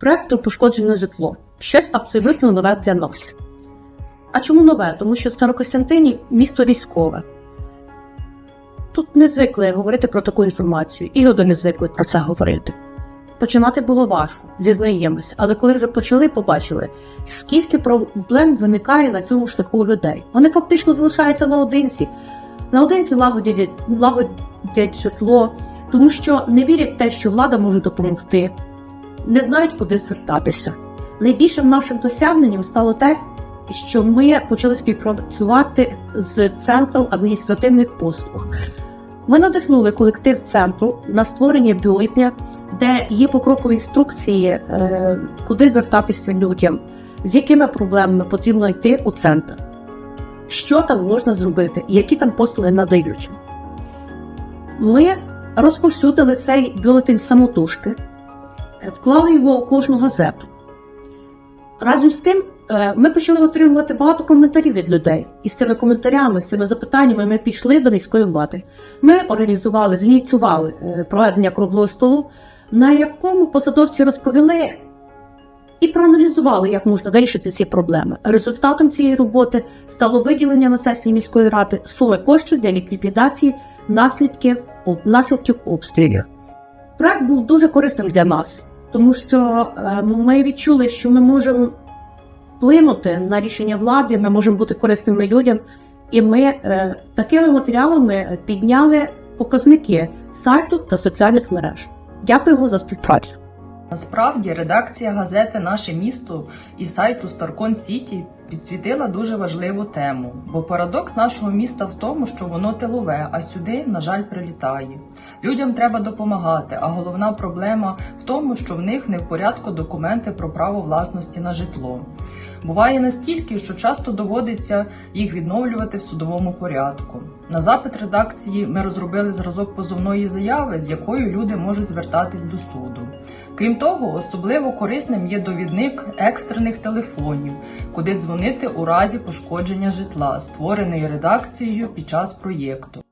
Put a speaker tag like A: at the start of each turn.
A: проекту пошкоджене житло. Щось абсолютно нове для нас. А чому нове? Тому що Старокостянтинів місто військове. Тут не звикли говорити про таку інформацію, і люди не звикли про це говорити. Починати було важко, зізнаємось, але коли вже почали, побачили, скільки проблем виникає на цьому шляху людей. Вони фактично залишаються наодинці. Наодинці лагодять, лагодять житло, тому що не вірять в те, що влада може допомогти, не знають, куди звертатися. Найбільшим нашим досягненням стало те, що ми почали співпрацювати з центром адміністративних послуг. Ми надихнули колектив центру на створення бюлетня, де є покрокові інструкції, е, куди звертатися людям, з якими проблемами потрібно йти у центр, що там можна зробити, які там послуги надають. Ми розповсюдили цей бюлетень самотужки, вклали його у кожну газету. Разом з тим, е, ми почали отримувати багато коментарів від людей. І з цими коментарями, з цими запитаннями ми пішли до міської влади. Ми організували, зініціювали е, проведення круглого столу, на якому посадовці розповіли і проаналізували, як можна вирішити ці проблеми. Результатом цієї роботи стало виділення на сесії міської ради суми коштів для ліквідації наслідків, наслідків обстрілів. Проект був дуже корисним для нас, тому що е, ми відчули, що ми можемо вплинути на рішення влади, ми можемо бути корисними людям, і ми е, такими матеріалами підняли показники сайту та соціальних мереж. Дякуємо за співпрацю.
B: Насправді редакція газети Наше місто і сайту Старкон Сіті підсвітила дуже важливу тему, бо парадокс нашого міста в тому, що воно тилове, а сюди, на жаль, прилітає. Людям треба допомагати, а головна проблема в тому, що в них не в порядку документи про право власності на житло. Буває настільки, що часто доводиться їх відновлювати в судовому порядку. На запит редакції ми розробили зразок позовної заяви, з якою люди можуть звертатись до суду. Крім того, особливо корисним є довідник екстрених телефонів, куди дзвонити у разі пошкодження житла, створений редакцією під час проєкту.